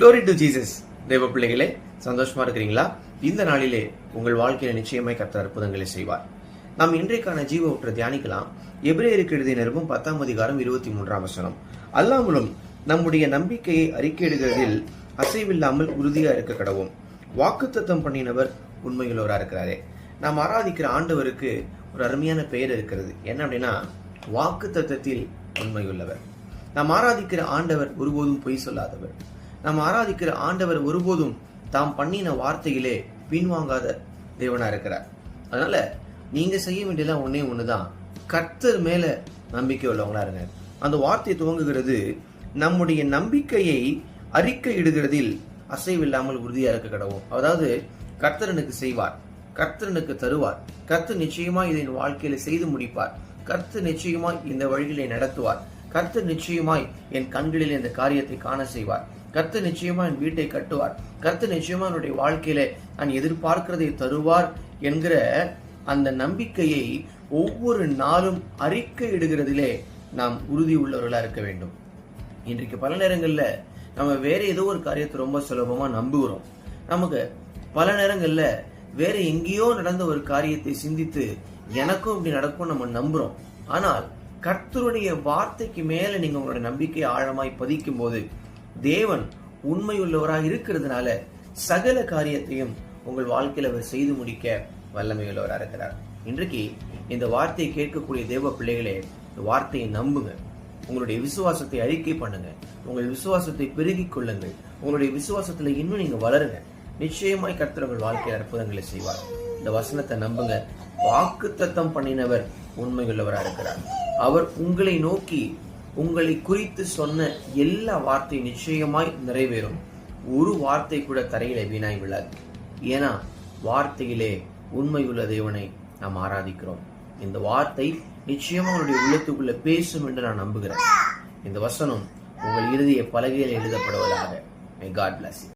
Glory to Jesus தெய்வ பிள்ளைகளே சந்தோஷமா இருக்கிறீங்களா? இந்த நாளிலே உங்கள் வாழ்க்கையில நிச்சயமாய் கத்த அற்புதங்களை செய்வார். நாம் இன்றைக்கான ஜீவ ஊற்ற தியானிக்கலாம். எபிரேயருக்கு எழுதிய நிருபம் பத்தாம் அதிகாரம் இருபத்தி மூன்றாம் வசனம். அல்லாமலும் நம்முடைய நம்பிக்கையை அறிக்கையிடுகிறதில் அசைவில்லாமல் உறுதியா இருக்க கடவும். வாக்குத்தத்தம் பண்ணினவர் உண்மையுள்ளவரா இருக்கிறாரே. நாம் ஆராதிக்கிற ஆண்டவருக்கு ஒரு அருமையான பெயர் இருக்கிறது. என்ன அப்படின்னா வாக்கு தத்தத்தில் உண்மையுள்ளவர். நாம் ஆராதிக்கிற ஆண்டவர் ஒருபோதும் பொய் சொல்லாதவர். நாம் ஆராதிக்கிற ஆண்டவர் ஒருபோதும் தாம் பண்ணின வார்த்தையிலே பின்வாங்காத தேவனா இருக்கிறார். அதனால நீங்க செய்ய வேண்டியதெல்லாம் ஒண்ணே ஒண்ணுதான். கர்த்தர் மேல நம்பிக்கை உள்ளவங்களா இருங்க. அந்த வார்த்தை துவங்குகிறது நம்முடைய நம்பிக்கையை அறிக்கை இடுகிறதில் அசைவில்லாமல் உறுதியா இருக்க கடவும் அதாவது கர்த்தரனுக்கு செய்வார். கர்த்தரனுக்கு தருவார். கர்த்தர் நிச்சயமா இதை என் வாழ்க்கையில செய்து முடிப்பார். கர்த்தர் நிச்சயமாய் இந்த வழிகளை நடத்துவார். கர்த்தர் நிச்சயமாய் என் கண்களில் இந்த காரியத்தை காண செய்வார். கர்த்தர் நிச்சயமா என் வீட்டை கட்டுவார். கர்த்தர் நிச்சயமா என்னுடைய வாழ்க்கையில நான் எதிர்பார்க்கிறதை தருவார் என்கிற அந்த நம்பிக்கையை ஒவ்வொரு நாளும் அறிக்கை இடுகிறதிலே நாம் உறுதி உள்ளவர்களா இருக்க வேண்டும். இன்றைக்கு பல நேரங்கள்ல நம்ம வேற ஏதோ ஒரு காரியத்தை ரொம்ப சுலபமா நம்புகிறோம். நமக்கு பல நேரங்கள்ல வேற எங்கேயோ நடந்த ஒரு காரியத்தை சிந்தித்து எனக்கும் இப்படி நடக்கும் நம்ம நம்புறோம். ஆனால் கர்த்தருடைய வார்த்தைக்கு மேல நீங்க உங்களோட நம்பிக்கை ஆழமாய் பதிக்கும் போது தேவன் உண்மையுள்ளவராக இருக்கிறதுனால சகல காரியத்தையும் உங்கள் வாழ்க்கையில் அவர் செய்து முடிக்க வல்லமையுள்ளவராக இருக்கிறார். இன்றைக்கு இந்த வார்த்தையை கேட்கக்கூடிய தேவ பிள்ளைகளே இந்த வார்த்தையை நம்புங்க. உங்களுடைய விசுவாசத்தை அறிக்கை பண்ணுங்க. உங்கள் விசுவாசத்தை பெருகிக் கொள்ளுங்கள். உங்களுடைய விசுவாசத்துல இன்னும் நீங்க வளருங்க. நிச்சயமாய் கர்த்தர் உங்கள் வாழ்க்கையில் அற்புதங்களை செய்வார். இந்த வசனத்தை நம்புங்க. வாக்கு தத்தம் பண்ணினவர் உண்மையுள்ளவராக இருக்கிறார். அவர் உங்களை நோக்கி உங்களை குறித்து சொன்ன எல்லா வார்த்தை நிச்சயமாய் நிறைவேறும். ஒரு வார்த்தை கூட தரையில வீணாய் விழாது. ஏன்னா வார்த்தையிலே உண்மையுள்ள தேவனை நாம் ஆராதிக்கிறோம். இந்த வார்த்தை நிச்சயமா உங்களுடைய உள்ளத்துக்குள்ள பேசும் என்று நான் நம்புகிறேன். இந்த வசனம் உங்கள் இறுதிய பலகையில் எழுதப்படுவதாக. May God plus